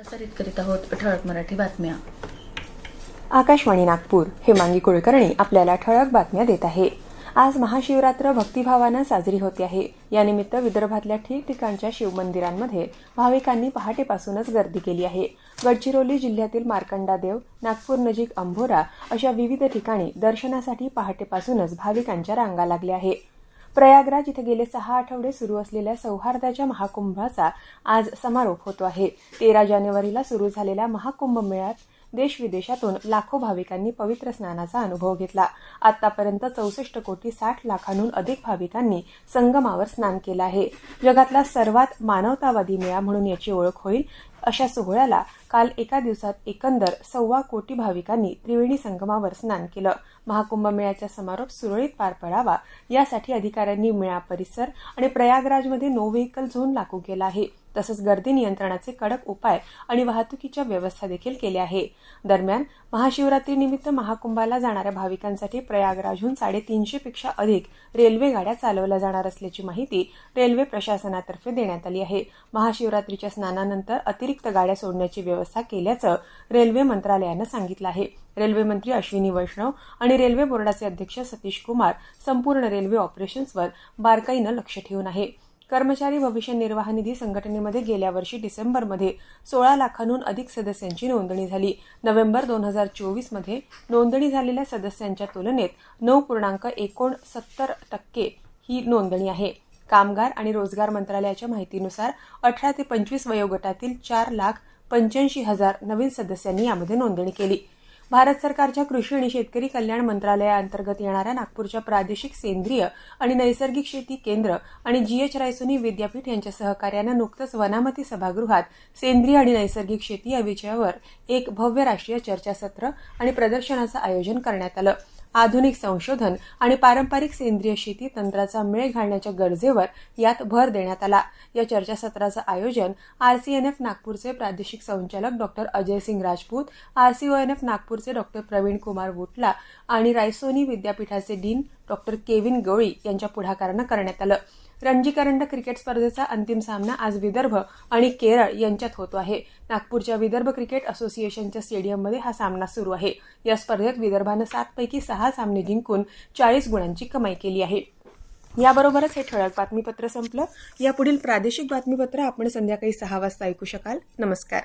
प्रसारित करीत आहोत ठळक मराठी बातम्या. आकाशवाणी नागपूर हेमांगी कुलकर्णी आपल्याला ठळक बातम्या देत आहे. आज महाशिवरात्र भक्तिभावानं साजरी होते आहे. यानिमित्त विदर्भातल्या ठिकठिकाणच्या शिवमंदिरांमध्ये भाविकांनी पहाटेपासूनच गर्दी केली आहे. गडचिरोली जिल्ह्यातील मार्कंडा देव नागपूर नजीक अंभोरा अशा विविध ठिकाणी दर्शनासाठी पहाटेपासूनच भाविकांच्या रांगा लागल्या आहे. प्रयागराज इथे गेले सहा आठवडे सुरू असलेल्या सौहार्दाच्या महाकुंभाचा आज समारोप होतो आहे. तेरा जानेवारीला सुरू झालेल्या महाकुंभ मेळ्यात देशविदेशातून लाखो भाविकांनी पवित्र स्नानाचा अनुभव घेतला. आतापर्यंत चौसष्ट कोटी साठ लाखांहून अधिक भाविकांनी संगमावर स्नान केलं आहे. जगातला सर्वात मानवतावादी मेळा म्हणून याची ओळख होईल अशा सोहळ्याला काल एका दिवसात एकंदर सव्वा कोटी भाविकांनी त्रिवेणी संगमावर स्नान केलं. महाकुंभ मेळ्याचा समारोप सुरळीत पार पडावा यासाठी अधिकाऱ्यांनी मेळा परिसर आणि प्रयागराजमध्ये नो व्हेकल झोन लागू केला आहे. तसंच गर्दी नियंत्रणाचे कडक उपाय आणि वाहतुकीच्या व्यवस्था देखील केल्या आहे. दरम्यान महाशिवरात्रीनिमित्त महाकुंभाला जाणाऱ्या भाविकांसाठी प्रयागराजहून साडेतीनशे पेक्षा अधिक रेल्वे गाड्या चालवल्या जाणार असल्याची माहिती रेल्वे प्रशासनातर्फे देण्यात आली आहे. महाशिवरात्रीच्या स्नानानंतर अतिरिक्त गाड्या सोडण्याची व्यवस्था केल्याचं रेल्वे मंत्रालयानं सांगितलं आहे. रेल्वे मंत्री अश्विनी वैष्णव आणि रेल्वे बोर्डाचे अध्यक्ष सतीश कुमार संपूर्ण रेल्वे ऑपरेशन्सवर बारकाईनं लक्ष ठेवून आहे. कर्मचारी भविष्य निर्वाह निधी संघटनेमध्ये गेल्या वर्षी डिसेंबरमध्ये सोळा लाखांहून अधिक सदस्यांची नोंदणी झाली. नोव्हेंबर दोन हजार चोवीसमध्ये नोंदणी झालेल्या सदस्यांच्या तुलनेत नऊ पूर्णांक एकोणसत्तर टक्के ही नोंदणी आहे. कामगार आणि रोजगार मंत्रालयाच्या माहितीनुसार अठरा ते पंचवीस वयोगटातील चार लाख पंच्याऐंशी हजार नवीन सदस्यांनी यामध्ये नोंदणी केली. भारत सरकारच्या कृषी आणि शेतकरी कल्याण मंत्रालयाअंतर्गत येणाऱ्या नागपूरच्या प्रादेशिक सेंद्रिय आणि नैसर्गिक शेती केंद्र आणि जीएच रायसोनी विद्यापीठ यांच्या सहकार्यानं नुकतंच वनामती सभागृहात सेंद्रिय आणि नैसर्गिक शेती या विषयावर एक भव्य राष्ट्रीय चर्चासत्र आणि प्रदर्शनाचं आयोजन करण्यात आलं. आधुनिक संशोधन आणि पारंपरिक सेंद्रिय शेती तंत्राचा मेळ घालण्याच्या गरजेवर यात भर देण्यात आला. या चर्चासत्राचं आयोजन आरसीएनएफ नागपूरचे प्रादेशिक संचालक डॉक्टर अजय सिंग राजपूत आरसीओएनएफ नागपूरचे डॉक्टर प्रवीण कुमार वुटला आणि रायसोनी विद्यापीठाचे डीन डॉक्टर केविन गवळी यांच्या पुढाकारानं करण्यात आलं. रणजी करंडक क्रिकेट स्पर्धेचा अंतिम सामना आज विदर्भ आणि केरळ यांच्यात होतो आहे. नागपूरच्या विदर्भ क्रिकेट असोसिएशनच्या स्टेडियममध्ये हा सामना सुरू आहे. या स्पर्धेत विदर्भानं सातपैकी सहा सामने जिंकून चाळीस गुणांची कमाई केली आहे. याबरोबरच हे ठळक बातमीपत्र संपलं. यापुढील प्रादेशिक बातमीपत्र आपण संध्याकाळी सहा वाजता ऐकू शकाल. नमस्कार.